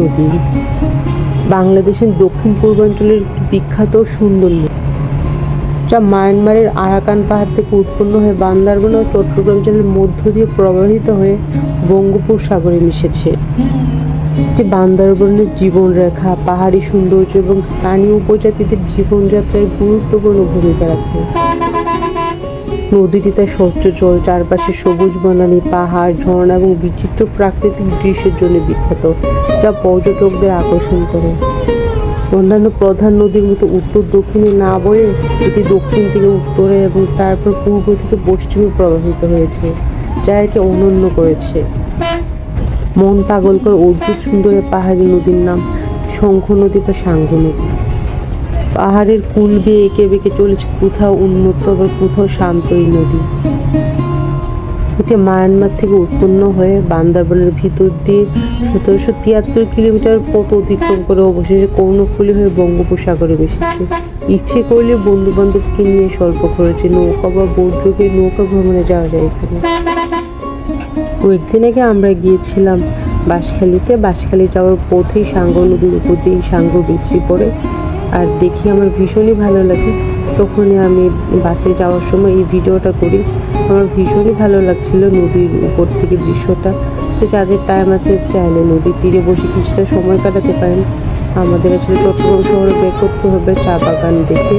নদী। বাংলাদেশের দক্ষিণ পূর্বাঞ্চলের বিখ্যাত সুন্দর নদী। যা মায়ানমারের আরাকান পাহাড় থেকে উৎপন্ন হয়ে বান্দারবান ও চট্টগ্রাম জেলার মধ্য দিয়ে প্রবাহিত হয়ে বঙ্গোপসাগরে মিশেছে। এটি বান্দারবনের জীবনরেখা, পাহাড়ি সৌন্দর্য এবং স্থানীয় উপজাতিদের জীবনযাত্রায় গুরুত্বপূর্ণ ভূমিকা রাখে। নদীটি তার স্বচ্ছ জল, চারপাশে সবুজ বনানী পাহাড়, ঝর্ণা এবং বিচিত্র প্রাকৃতিক দৃশ্যের জন্য বিখ্যাত, যা পর্যটকদের আকর্ষণ করে। অন্যান্য প্রধান নদীর মতো উত্তর দক্ষিণে না বয়ে এটি দক্ষিণ থেকে উত্তরে এবং তারপর পূর্ব থেকে পশ্চিমে প্রবাহিত হয়েছে, যা একে অনন্য করেছে। মন পাগল করে অদ্ভুত সুন্দর পাহাড়ি নদীর নাম, শঙ্খ নদী বা সাঙ্গ নদী। পাহাড়ের কুল বেয়ে এঁকে বেঁকে চলেছে কোথাও উন্মুক্ত আবার কোথাও শান্ত এই নদী। এটি মায়ানমার থেকে উৎপন্ন হয়ে বান্দারবানের ভিতর দিয়ে সতেরোশো তিয়াত্তর কিলোমিটার পথ অতিক্রম করে অবশেষে কর্ণফুলী হয়ে বঙ্গোপসাগরে মিশেছে ইচ্ছে করলে বন্ধু বান্ধবকে নিয়ে স্বল্প খরচে নৌকা বা বোট যোগে নৌকা ভ্রমণে যাওয়া যায় এখানে। কয়েকদিন আগে আমরা গিয়েছিলাম বাঁশখালীতে। বাঁশখালী যাওয়ার পথেই সাঙ্গ নদীর উপর দিয়ে সাঙ্গ বৃষ্টি পড়ে। আর দেখি আমার ভীষণই ভালো লাগে। তখনই আমি বাসে যাওয়ার সময় এই ভিডিওটা করি। আমার ভীষণই ভালো লাগছিল নদীর উপর থেকে দৃশ্যটা। তো যাদের টাইম আছে, চাইলে নদীর তীরে বসে কিছুটা সময় কাটাতে পারেন। আমাদের আসলে চট্টগ্রাম শহরে বের করতে হবে চা বাগান দেখে।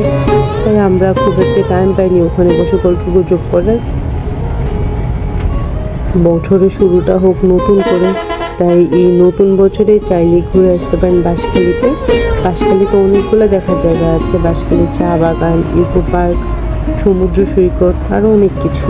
তাই আমরা খুব একটা টাইম পাইনি ওখানে বসে গল্প গুজব করার। বছরের শুরুটা হোক নতুন করে। তাই এই নতুন বছরে চাইলে ঘুরে আসতে পারেন বাঁশখালীতে। বাঁশখালীতে অনেকগুলো দেখার জায়গা আছে। বাঁশখালী চা বাগান, ইকো পার্ক, সমুদ্র সৈকত আরও অনেক কিছু।